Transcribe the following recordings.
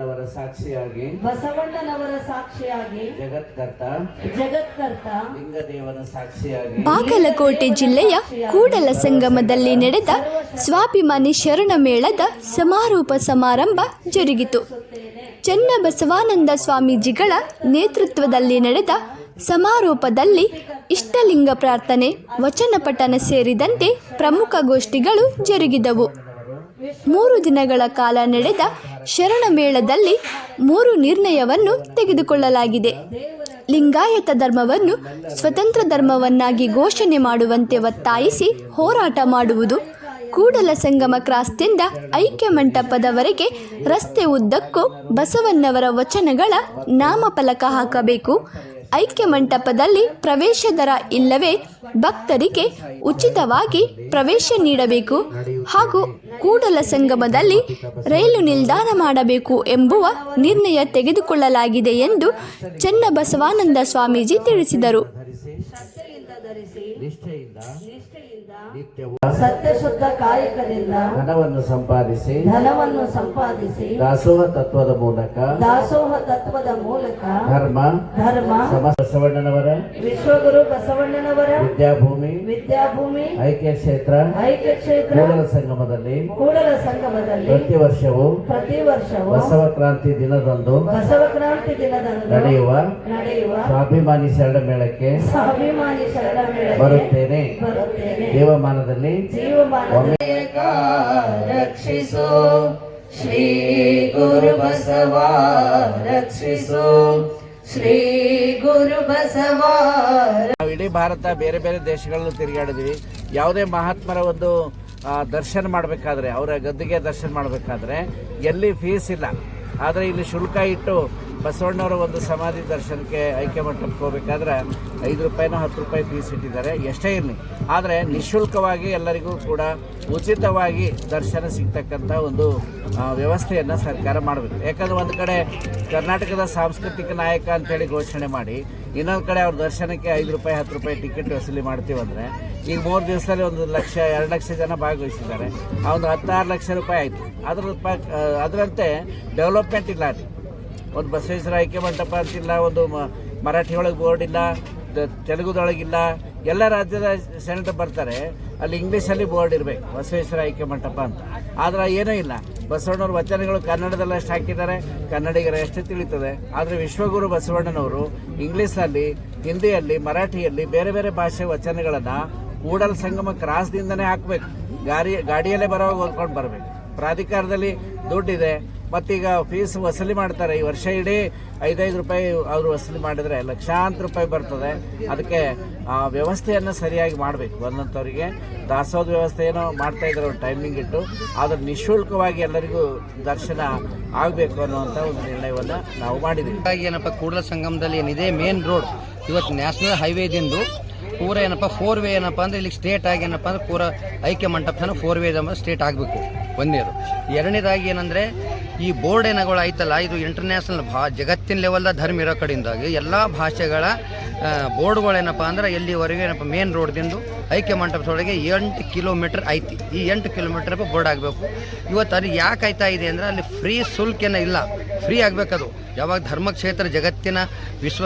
ಸಾಕ್ಷಿಯಾಗಿ ಬಸವಣ್ಣನವರ ಸಾಕ್ಷಿಯಾಗಿ ಜಗತ್ಕರ್ತ ಜಗತ್ಕರ್ತ ಲಿಂಗದೇವನ ಸಾಕ್ಷಿಯಾಗಿ ಬಾಗಲಕೋಟೆ ಜಿಲ್ಲೆಯ ಕೂಡಲ ಸಂಗಮದಲ್ಲಿ ನಡೆದ ಸ್ವಾಭಿಮಾನಿ ಶರಣ ಮೇಳದ ಸಮಾರೋಪ ಸಮಾರಂಭ ಜರುಗಿತು. ಚನ್ನಬಸವಾನಂದ ಸ್ವಾಮೀಜಿಗಳ ನೇತೃತ್ವದಲ್ಲಿ ನಡೆದ ಸಮಾರೋಪದಲ್ಲಿ ಇಷ್ಟಲಿಂಗ ಪ್ರಾರ್ಥನೆ ವಚನ ಪಠನ ಸೇರಿದಂತೆ ಪ್ರಮುಖ ಗೋಷ್ಠಿಗಳು ಜರುಗಿದವು. ಮೂರು ದಿನಗಳ ಕಾಲ ನಡೆದ ಶರಣ ಮೇಳದಲ್ಲಿ ಮೂರು ನಿರ್ಣಯವನ್ನು ತೆಗೆದುಕೊಳ್ಳಲಾಗಿದೆ. ಲಿಂಗಾಯತ ಧರ್ಮವನ್ನು ಸ್ವತಂತ್ರ ಧರ್ಮವನ್ನಾಗಿ ಘೋಷಣೆ ಮಾಡುವಂತೆ ಒತ್ತಾಯಿಸಿ ಹೋರಾಟ ಮಾಡುವುದು, ಕೂಡಲ ಸಂಗಮ ಕ್ರಾಸ್ನಿಂದ ಐಕ್ಯ ಮಂಟಪದವರೆಗೆ ರಸ್ತೆ ಉದ್ದಕ್ಕೂ ಬಸವಣ್ಣವರ ವಚನಗಳ ನಾಮಫಲಕ ಹಾಕಬೇಕು ಐಕ್ಯ ಮಂಟಪದಲ್ಲಿ ಪ್ರವೇಶ ದರ ಇಲ್ಲವೇ ಭಕ್ತರಿಗೆ ಉಚಿತವಾಗಿ ಪ್ರವೇಶ ನೀಡಬೇಕು ಹಾಗೂ ಕೂಡಲ ಸಂಗಮದಲ್ಲಿ ರೈಲು ನಿಲ್ದಾಣ ಮಾಡಬೇಕು ಎಂಬುವ ನಿರ್ಣಯ ತೆಗೆದುಕೊಳ್ಳಲಾಗಿದೆ ಎಂದು ಚನ್ನಬಸವಾನಂದ ಸ್ವಾಮೀಜಿ ತಿಳಿಸಿದರು. ನಿತ್ಯವೂ ಸತ್ಯಶುದ್ಧ ಕಾಯಕದಿಂದ ಧನವನ್ನು ಸಂಪಾದಿಸಿ ಧನವನ್ನು ಸಂಪಾದಿಸಿ ದಾಸೋಹ ತತ್ವದ ಮೂಲಕ ದಾಸೋಹ ತತ್ವದ ಮೂಲಕ ಧರ್ಮ ಧರ್ಮ ಸಮ ಬಸವಣ್ಣನವರ ವಿಶ್ವಗುರು ಬಸವಣ್ಣನವರ ವಿದ್ಯಾಭೂಮಿ ವಿದ್ಯಾಭೂಮಿ ಐಕ್ಯ ಕ್ಷೇತ್ರ ಐಕ್ಯ ಕ್ಷೇತ್ರ ಕೂಡಲ ಸಂಗಮದಲ್ಲಿ ಕೂಡಲ ಸಂಗಮದಲ್ಲಿ ಪ್ರತಿ ವರ್ಷವೂ ಪ್ರತಿ ವರ್ಷವೂ ಬಸವ ಕ್ರಾಂತಿ ದಿನದಂದು ಬಸವ ಕ್ರಾಂತಿ ದಿನದಂದು ನಡೆಯುವ ನಡೆಯುವ ಸ್ವಾಭಿಮಾನಿ ಶರಣ ಮೇಳಕ್ಕೆ ಸ್ವಾಭಿಮಾನಿ ಶರಣ ಮೇಳಕ್ಕೆ ಬರುತ್ತೇನೆ. ಬರುತ್ತೇನೆ. ದೇವಮಾನದಲ್ಲಿ ಜೀವಮಾನ ರಕ್ಷಿಸು ಶ್ರೀ ಗುರು ಬಸವ ರಕ್ಷಿಸು ಶ್ರೀ ಗುರು ಬಸವ ನಾವು ಇಡೀ ಭಾರತ ಬೇರೆ ಬೇರೆ ದೇಶಗಳಲ್ಲೂ ತಿರುಗಾಡಿದ್ವಿ. ಯಾವುದೇ ಮಹಾತ್ಮರ ಒಂದು ದರ್ಶನ ಮಾಡಬೇಕಾದ್ರೆ ಅವರ ಗದ್ದಿಗೆ ದರ್ಶನ ಮಾಡಬೇಕಾದ್ರೆ ಎಲ್ಲಿ ಫೀಸ್ ಇಲ್ಲ. ಆದರೆ ಇಲ್ಲಿ ಶುಲ್ಕ ಇಟ್ಟು ಬಸವಣ್ಣವರ ಒಂದು ಸಮಾಧಿ ದರ್ಶನಕ್ಕೆ ಐಕ್ಯ ಮಂಟಪಕ್ಕೆ ಹೋಗ್ಬೇಕಾದ್ರೆ ಐದು ರೂಪಾಯಿನೋ ಹತ್ತು ರೂಪಾಯಿ ಫೀಸ್ ಇಟ್ಟಿದ್ದಾರೆ. ಎಷ್ಟೇ ಇರಲಿ. ಆದರೆ ನಿಶುಲ್ಕವಾಗಿ ಎಲ್ಲರಿಗೂ ಕೂಡ ಉಚಿತವಾಗಿ ದರ್ಶನ ಸಿಗ್ತಕ್ಕಂಥ ಒಂದು ವ್ಯವಸ್ಥೆಯನ್ನು ಸರ್ಕಾರ ಮಾಡಬೇಕು. ಯಾಕಂದ್ರೆ ಒಂದು ಕಡೆ ಕರ್ನಾಟಕದ ಸಾಂಸ್ಕೃತಿಕ ನಾಯಕ ಅಂತೇಳಿ ಘೋಷಣೆ ಮಾಡಿ, ಇನ್ನೊಂದು ಕಡೆ ಅವ್ರ ದರ್ಶನಕ್ಕೆ ಐದು ರೂಪಾಯಿ, ಹತ್ತು ರೂಪಾಯಿ ಟಿಕೆಟ್ ವಸೂಲಿ ಮಾಡ್ತೀವಂದರೆ ಈಗ ಮೂರು ದಿವಸದಲ್ಲಿ ಒಂದು ಲಕ್ಷ, ಎರಡು ಲಕ್ಷ ಜನ ಭಾಗವಹಿಸಿದ್ದಾರೆ. ಆ ಒಂದು ಹತ್ತಾರು ಲಕ್ಷ ರೂಪಾಯಿ ಆಯಿತು. ಅದರ ಅದರಂತೆ ಡೆವಲಪ್ಮೆಂಟ್ ಇಲ್ಲ ಅಲ್ಲಿ ಒಂದು ಬಸವೇಶ್ವರ ಐಕ್ಯ ಮಂಟಪ ಅಂತಿಲ್ಲ, ಒಂದು ಮರಾಠಿ ಒಳಗೆ ಬೋರ್ಡ್ ಇಲ್ಲ ತೆಲುಗುದೊಳಗಿಲ್ಲ. ಎಲ್ಲ ರಾಜ್ಯದ ಸೆನೆಟರ್ ಬರ್ತಾರೆ. ಅಲ್ಲಿ ಇಂಗ್ಲೀಷಲ್ಲಿ ಬೋರ್ಡ್ ಇರಬೇಕು ಬಸವೇಶ್ವರ ಐಕ್ಯ ಮಂಟಪ ಅಂತ. ಆದ್ರೆ ಏನೂ ಇಲ್ಲ. ಬಸವಣ್ಣವ್ರ ವಚನಗಳು ಕನ್ನಡದಲ್ಲಿ ಅಷ್ಟು ಹಾಕಿದ್ದಾರೆ. ಕನ್ನಡಿಗರ ಎಷ್ಟು ತಿಳಿತದೆ. ಆದರೆ ವಿಶ್ವಗುರು ಬಸವಣ್ಣನವರು ಇಂಗ್ಲೀಷಲ್ಲಿ ಹಿಂದಿಯಲ್ಲಿ, ಮರಾಠಿಯಲ್ಲಿ ಬೇರೆ ಬೇರೆ ಭಾಷೆ ವಚನಗಳನ್ನು ಕೂಡಲ್ ಸಂಗಮ ಕ್ರಾಸ್ದಿಂದನೇ ಹಾಕಬೇಕು. ಗಾಡಿ, ಗಾಡಿಯಲ್ಲೇ ಬರೋವಾಗ ಓದ್ಕೊಂಡು ಬರಬೇಕು. ಪ್ರಾಧಿಕಾರದಲ್ಲಿ ದುಡ್ಡಿದೆ. ಮತ್ತೀಗ ಫೀಸ್ ವಸೂಲಿ ಮಾಡ್ತಾರೆ. ಈ ವರ್ಷ ಇಡೀ ಐದೈದು ರೂಪಾಯಿ ಅವರು ವಸೂಲಿ ಮಾಡಿದರೆ ಲಕ್ಷಾಂತರ ರೂಪಾಯಿ ಬರ್ತದೆ. ಅದಕ್ಕೆ ಆ ವ್ಯವಸ್ಥೆಯನ್ನು ಸರಿಯಾಗಿ ಮಾಡಬೇಕು. ಬಂದಂಥವ್ರಿಗೆ ದಾಸೋದ ವ್ಯವಸ್ಥೆ ಏನೋ ಮಾಡ್ತಾ ಇದ್ರು ಟೈಮಿಂಗ್ ಇಟ್ಟು. ಆದರೆ ನಿಶುಲ್ಕವಾಗಿ ಎಲ್ಲರಿಗೂ ದರ್ಶನ ಆಗಬೇಕು ಅನ್ನುವಂಥ ಒಂದು ನಿರ್ಣಯವನ್ನು ನಾವು ಮಾಡಿದ್ದೀವಿ. ಏನಪ್ಪ, ಕೂಡಲ ಸಂಗಮದಲ್ಲಿ ಏನಿದೆ ಮೇನ್ ರೋಡ್ ಇವತ್ತು ನ್ಯಾಷನಲ್ ಹೈವೇದಿಂದು ಪೂರ ಏನಪ್ಪ ಫೋರ್ ವೇ ಏನಪ್ಪ ಅಂದ್ರೆ ಇಲ್ಲಿ ಸ್ಟೇಟ್ ಆಗಿ ಏನಪ್ಪ ಅಂದ್ರೆ ಪೂರ ಐಕ್ಯ ಮಂಟಪ ಫೋರ್ ವೇ ಸ್ಟೇಟ್ ಆಗಬೇಕು. ಒಂದನೇದು ಎರಡನೇದಾಗಿ ಏನಂದರೆ ಈ ಬೋರ್ಡ್ ಏನಗಳು ಐತಲ್ಲ ಇದು ಇಂಟರ್ನ್ಯಾಷನಲ್ ಭಾ, ಜಗತ್ತಿನ ಲೆವೆಲ್ದ ಧರ್ಮ ಇರೋ ಕಡೆಯಿಂದಾಗಿ ಎಲ್ಲ ಭಾಷೆಗಳ ಬೋರ್ಡ್ಗಳೇನಪ್ಪ ಅಂದ್ರೆ ಎಲ್ಲಿವರೆಗೆ ಏನಪ್ಪ ಮೇನ್ ರೋಡ್ದಿಂದು ಐಕ್ಯ ಮಂಟಪದೊಳಗೆ ಎಂಟು ಕಿಲೋಮೀಟರ್ ಐತಿ. ಈ ಎಂಟು ಕಿಲೋಮೀಟರ್ ಬೋರ್ಡ್ ಆಗಬೇಕು. ಇವತ್ತು ಅದು ಯಾಕೆ ಆಯ್ತಾ ಇದೆ ಅಂದರೆ ಅಲ್ಲಿ ಫ್ರೀ ಶುಲ್ಕೇನ ಇಲ್ಲ. ಫ್ರೀ ಆಗಬೇಕದು ಯಾವಾಗ ಧರ್ಮಕ್ಷೇತ್ರ ಜಗತ್ತಿನ ವಿಶ್ವ,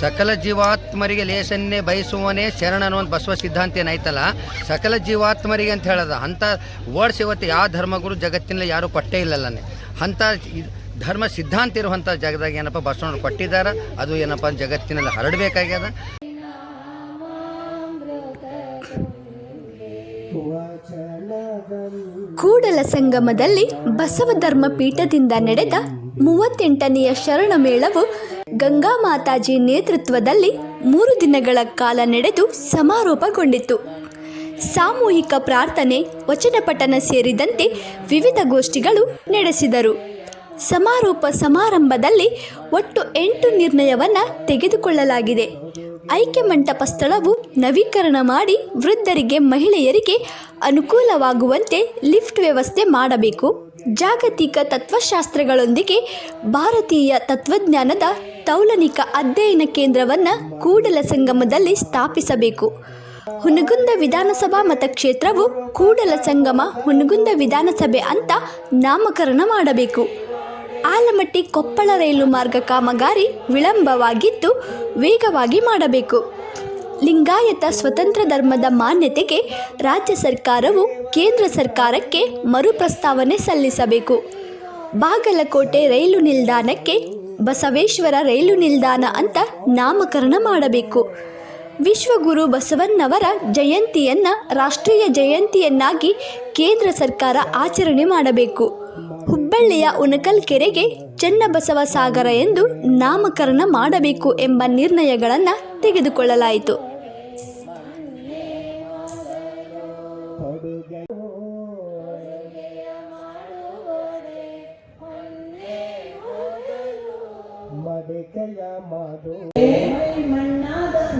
ಸಕಲ ಜೀವಾತ್ಮರಿಗೆ ಲೇಸನ್ನೇ ಬಯಸುವನೇ ಶರಣ ಒಂದು ಬಸವ ಸಿದ್ಧಾಂತ ಏನಾಯ್ತಲ್ಲ, ಸಕಲ ಜೀವಾತ್ಮರಿಗೆ ಅಂತ ಹೇಳದ. ಅಂಥ ವರ್ಡ್ಸ್ ಇವತ್ತು ಯಾವ ಧರ್ಮಗುರು ಜಗತ್ತಿನಲ್ಲಿ ಯಾರೂ ಕೊಟ್ಟೇ ಇಲ್ಲಲ್ಲನೆ. ಅಂಥ ಧರ್ಮ ಸಿದ್ಧಾಂತ ಇರುವಂಥ ಜಾಗದಾಗ ಏನಪ್ಪ ಬಸವಣ್ಣರು ಕೊಟ್ಟಿದ್ದಾರೆ, ಅದು ಏನಪ್ಪ ಜಗತ್ತಿನಲ್ಲಿ ಹರಡಬೇಕಾಗ್ಯದ. ಕೂಡಲ ಸಂಗಮದಲ್ಲಿ ಬಸವ ಧರ್ಮ ಪೀಠದಿಂದ ನಡೆದ ಮೂವತ್ತೆಂಟನೆಯ ಶರಣ ಮೇಳವು ಗಂಗಾ ಮಾತಾಜಿ ನೇತೃತ್ವದಲ್ಲಿ ಮೂರು ದಿನಗಳ ಕಾಲ ನಡೆದು ಸಮಾರೋಪಗೊಂಡಿತು ಸಾಮೂಹಿಕ ಪ್ರಾರ್ಥನೆ, ವಚನ ಪಠನ ಸೇರಿದಂತೆ ವಿವಿಧ ಗೋಷ್ಠಿಗಳು ನಡೆಸಿದರು. ಸಮಾರೋಪ ಸಮಾರಂಭದಲ್ಲಿ ಒಟ್ಟು ಎಂಟು ನಿರ್ಣಯವನ್ನು ತೆಗೆದುಕೊಳ್ಳಲಾಗಿದೆ. ಐಕ್ಯ ಮಂಟಪ ಸ್ಥಳವು ನವೀಕರಣ ಮಾಡಿ ವೃದ್ಧರಿಗೆ, ಮಹಿಳೆಯರಿಗೆ ಅನುಕೂಲವಾಗುವಂತೆ ಲಿಫ್ಟ್ ವ್ಯವಸ್ಥೆ ಮಾಡಬೇಕು. ಜಾಗತಿಕ ತತ್ವಶಾಸ್ತ್ರಗಳೊಂದಿಗೆ ಭಾರತೀಯ ತತ್ವಜ್ಞಾನದ ತೌಲನಿಕ ಅಧ್ಯಯನ ಕೇಂದ್ರವನ್ನು ಕೂಡಲ ಸಂಗಮದಲ್ಲಿ ಸ್ಥಾಪಿಸಬೇಕು. ಹುನಗುಂದ ವಿಧಾನಸಭಾ ಮತಕ್ಷೇತ್ರವು ಕೂಡಲ ಸಂಗಮ ಹುನಗುಂದ ವಿಧಾನಸಭೆ ಅಂತ ನಾಮಕರಣ ಮಾಡಬೇಕು. ಆಲಮಟ್ಟಿ ಕೊಪ್ಪಳ ರೈಲು ಮಾರ್ಗ ಕಾಮಗಾರಿ ವಿಳಂಬವಾಗಿದ್ದು ವೇಗವಾಗಿ ಮಾಡಬೇಕು. ಲಿಂಗಾಯತ ಸ್ವತಂತ್ರ ಧರ್ಮದ ಮಾನ್ಯತೆಗೆ ರಾಜ್ಯ ಸರ್ಕಾರವು ಕೇಂದ್ರ ಸರ್ಕಾರಕ್ಕೆ ಮರುಪ್ರಸ್ತಾವನೆ ಸಲ್ಲಿಸಬೇಕು. ಬಾಗಲಕೋಟೆ ರೈಲು ನಿಲ್ದಾಣಕ್ಕೆ ಬಸವೇಶ್ವರ ರೈಲು ನಿಲ್ದಾಣ ಅಂತ ನಾಮಕರಣ ಮಾಡಬೇಕು. ವಿಶ್ವಗುರು ಬಸವಣ್ಣವರ ಜಯಂತಿಯನ್ನ ರಾಷ್ಟ್ರೀಯ ಜಯಂತಿಯನ್ನಾಗಿ ಕೇಂದ್ರ ಸರ್ಕಾರ ಆಚರಣೆ ಮಾಡಬೇಕು. ಹುಬ್ಬಳ್ಳಿಯ ಉಣಕಲ್ ಕೆರೆಗೆ ಚನ್ನಬಸವ ಸಾಗರ ಎಂದು ನಾಮಕರಣ ಮಾಡಬೇಕು ಎಂಬ ನಿರ್ಣಯಗಳನ್ನು ತೆಗೆದುಕೊಳ್ಳಲಾಯಿತು.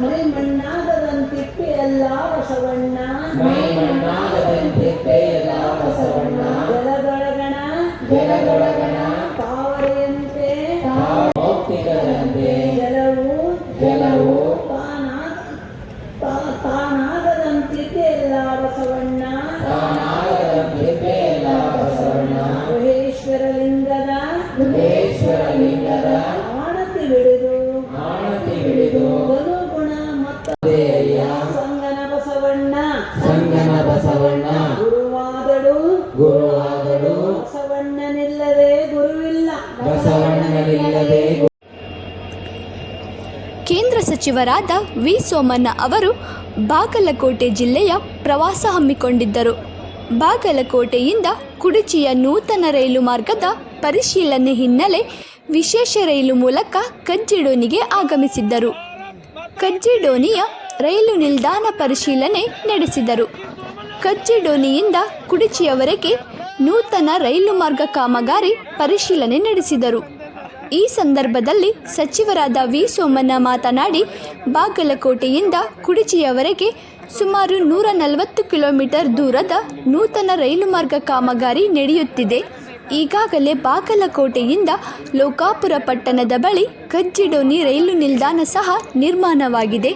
ಮಡಿಕೆಯ ಎಲ್ಲ ಬಸವಣ್ಣ ಮೈ ಮಣ್ಣಾಗದಂತಿಪ್ಪಿ ಎಲ್ಲ ಬಸವಣ್ಣ ಜಲದೊಳಗಣ ಜಲದೊಳಗಣ. ತಾವರೆಯಂತೆ ಜಲವು ಜಲವು. ತಾನಾಗದಂತಿದ್ದೆ ಎಲ್ಲ ಬಸವಣ್ಣ ತಾನಾಗದಂತಿದ್ದೆ ಎಲ್ಲ ಬಸವಣ್ಣ ಮಹೇಶ್ವರ ಕೇಂದ್ರ ಸಚಿವರಾದ ವಿ ಸೋಮಣ್ಣ ಅವರು ಬಾಗಲಕೋಟೆ ಜಿಲ್ಲೆಯ ಪ್ರವಾಸ ಹಮ್ಮಿಕೊಂಡಿದ್ದರು. ಬಾಗಲಕೋಟೆಯಿಂದ ಕುಡಚಿಯ ನೂತನ ರೈಲು ಮಾರ್ಗದ ಪರಿಶೀಲನೆ ಹಿನ್ನೆಲೆ ವಿಶೇಷ ರೈಲು ಮೂಲಕ ಕಜ್ಜಿಡೋನಿಗೆ ಆಗಮಿಸಿದ್ದರು. ಕಜ್ಜಿಡೋನಿಯ ರೈಲು ನಿಲ್ದಾಣ ಪರಿಶೀಲನೆ ನಡೆಸಿದರು. ಕಜ್ಜಿಡೋನಿಯಿಂದ ಕುಡಚಿಯವರೆಗೆ ನೂತನ ರೈಲು ಮಾರ್ಗ ಕಾಮಗಾರಿ ಪರಿಶೀಲನೆ ನಡೆಸಿದರು. ಈ ಸಂದರ್ಭದಲ್ಲಿ ಸಚಿವರಾದ ವಿ. ಸೋಮಣ್ಣ ಮಾತನಾಡಿ, ಬಾಗಲಕೋಟೆಯಿಂದ ಕುಡಿಚಿಯವರೆಗೆ ಸುಮಾರು ನೂರ ನಲವತ್ತು ಕಿಲೋಮೀಟರ್ ದೂರದ ನೂತನ ರೈಲು ಮಾರ್ಗ ಕಾಮಗಾರಿ ನಡೆಯುತ್ತಿದೆ. ಈಗಾಗಲೇ ಬಾಗಲಕೋಟೆಯಿಂದ ಲೋಕಾಪುರ ಪಟ್ಟಣದ ಬಳಿ ಕಜ್ಜಿಡೋನಿ ರೈಲು ನಿಲ್ದಾಣ ಸಹ ನಿರ್ಮಾಣವಾಗಿದೆ.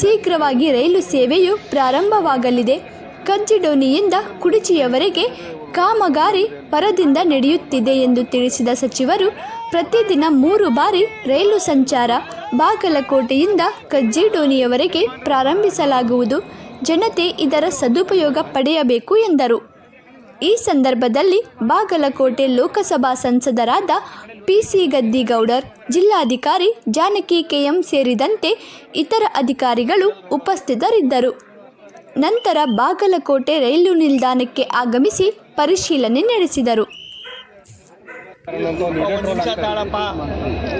ಶೀಘ್ರವಾಗಿ ರೈಲು ಸೇವೆಯು ಪ್ರಾರಂಭವಾಗಲಿದೆ. ಕಜ್ಜಿಡೋನಿಯಿಂದ ಕುಡಿಚಿಯವರೆಗೆ ಕಾಮಗಾರಿ ಪರದಿಂದ ನಡೆಯುತ್ತಿದೆ ಎಂದು ತಿಳಿಸಿದ ಸಚಿವರು, ಪ್ರತಿದಿನ ಮೂರು ಬಾರಿ ರೈಲು ಸಂಚಾರ ಬಾಗಲಕೋಟೆಯಿಂದ ಕಜ್ಜಿಡೋನಿಯವರೆಗೆ ಪ್ರಾರಂಭಿಸಲಾಗುವುದು. ಜನತೆ ಇದರ ಸದುಪಯೋಗ ಪಡೆಯಬೇಕು ಎಂದರು. ಈ ಸಂದರ್ಭದಲ್ಲಿ ಬಾಗಲಕೋಟೆ ಲೋಕಸಭಾ ಸಂಸದರಾದ ಪಿಸಿ ಗದ್ದಿಗೌಡರ್, ಜಿಲ್ಲಾಧಿಕಾರಿ ಜಾನಕಿ ಕೆಎಂ ಸೇರಿದಂತೆ ಇತರ ಅಧಿಕಾರಿಗಳು ಉಪಸ್ಥಿತರಿದ್ದರು. ನಂತರ ಬಾಗಲಕೋಟೆ ರೈಲು ನಿಲ್ದಾಣಕ್ಕೆ ಆಗಮಿಸಿ ಪರಿಶೀಲನೆ ನಡೆಸಿದರು.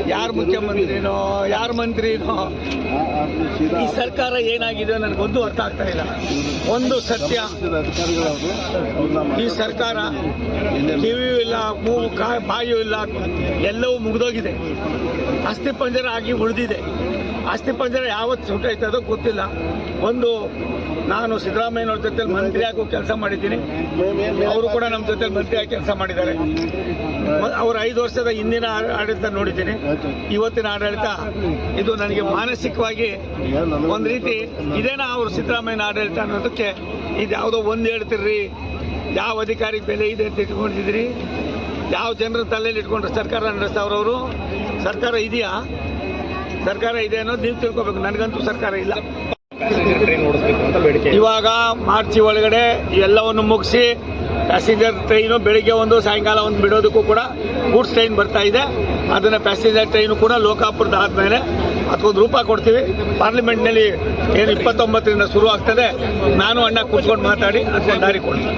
ಯಾರು ಮುಖ್ಯಮಂತ್ರಿನೋ, ಯಾರು ಮಂತ್ರಿನೋ? ಈ ಸರ್ಕಾರ ಏನಾಗಿದೆ ನನಗೊಂದು ಅರ್ಥ ಆಗ್ತಾ ಇಲ್ಲ. ಒಂದು ಸತ್ಯ. ಈ ಸರ್ಕಾರ ಕಿವಿಯೂ ಇಲ್ಲ ಕಾ, ಬಾಯಿಯೂ ಇಲ್ಲ, ಎಲ್ಲವೂ ಮುಗಿದೋಗಿದೆ. ಅಸ್ಥಿ ಪಂಜರ ಆಗಿ ಉಳಿದಿದೆ. ಅಸ್ಥಿ ಪಂಜರ ಯಾವತ್ತು ಸುಟ್ಟೈತದೋ ಗೊತ್ತಿಲ್ಲ. ಒಂದು ನಾನು ಸಿದ್ದರಾಮಯ್ಯನವ್ರ ಜೊತೆ ಮಂತ್ರಿ ಆಗೋ ಕೆಲಸ ಮಾಡಿದ್ದೀನಿ. ಅವರು ಕೂಡ ನಮ್ಮ ಜೊತೆ ಆಗಿ ಕೆಲಸ ಮಾಡಿದ್ದಾರೆ. ಅವ್ರ ಐದು ವರ್ಷದ ಹಿಂದಿನ ಆಡಳಿತ ನೋಡಿದ್ದೀನಿ. ಇವತ್ತಿನ ಆಡಳಿತ, ಇದು ನನಗೆ ಮಾನಸಿಕವಾಗಿ ಒಂದು ರೀತಿ ಇದೇನಾ ಅವರು ಸಿದ್ದರಾಮಯ್ಯನ ಆಡಳಿತ ಅನ್ನೋದಕ್ಕೆ ಇದು ಯಾವುದೋ ಒಂದು ಹೇಳ್ತಿರ್ರಿ. ಯಾವ ಅಧಿಕಾರಿ ಬೆಲೆ ಇದೆ ಅಂತ ಇಟ್ಕೊಂಡಿದ್ರಿ ಯಾವ ಜನರ ತಲೆಯಲ್ಲಿ ಇಟ್ಕೊಂಡ್ರೆ ಸರ್ಕಾರ ನಡೆಸ್ತಾವ್ರವರು ಸರ್ಕಾರ ಇದೆಯಾ? ಸರ್ಕಾರ ಇದೆ ಅನ್ನೋದು ನೀವು ತಿಳ್ಕೊಬೇಕು. ನನಗಂತೂ ಸರ್ಕಾರ ಇಲ್ಲ. ಇವಾಗ ಮಾರ್ಚ್ ಒಳಗಡೆ ಎಲ್ಲವನ್ನು ಮುಗಿಸಿ ಪ್ಯಾಸೆಂಜರ್ ಟ್ರೈನು ಬೆಳಿಗ್ಗೆ ಒಂದು ಸಾಯಂಕಾಲ ಒಂದು ಬಿಡೋದಕ್ಕೂ ಕೂಡ ಗೂಡ್ಸ್ ಟ್ರೈನ್ ಬರ್ತಾ ಇದೆ. ಅದನ್ನ ಪ್ಯಾಸೆಂಜರ್ ಟ್ರೈನು ಕೂಡ ಲೋಕಾಪುರದ ಆದಮೇಲೆ ಅದಕ್ಕೊಂದು ರೂಪ ಕೊಡ್ತೀವಿ. ಪಾರ್ಲಿಮೆಂಟ್ನಲ್ಲಿ ಏನು ಇಪ್ಪತ್ತೊಂಬತ್ತರಿಂದ ಶುರು ಆಗ್ತದೆ. ನಾನು ಅಣ್ಣ ಕೂತ್ಕೊಂಡು ಮಾತಾಡಿ ಅದಕ್ಕೊಂದು ದಾರಿ ಕೊಡ್ತೀನಿ.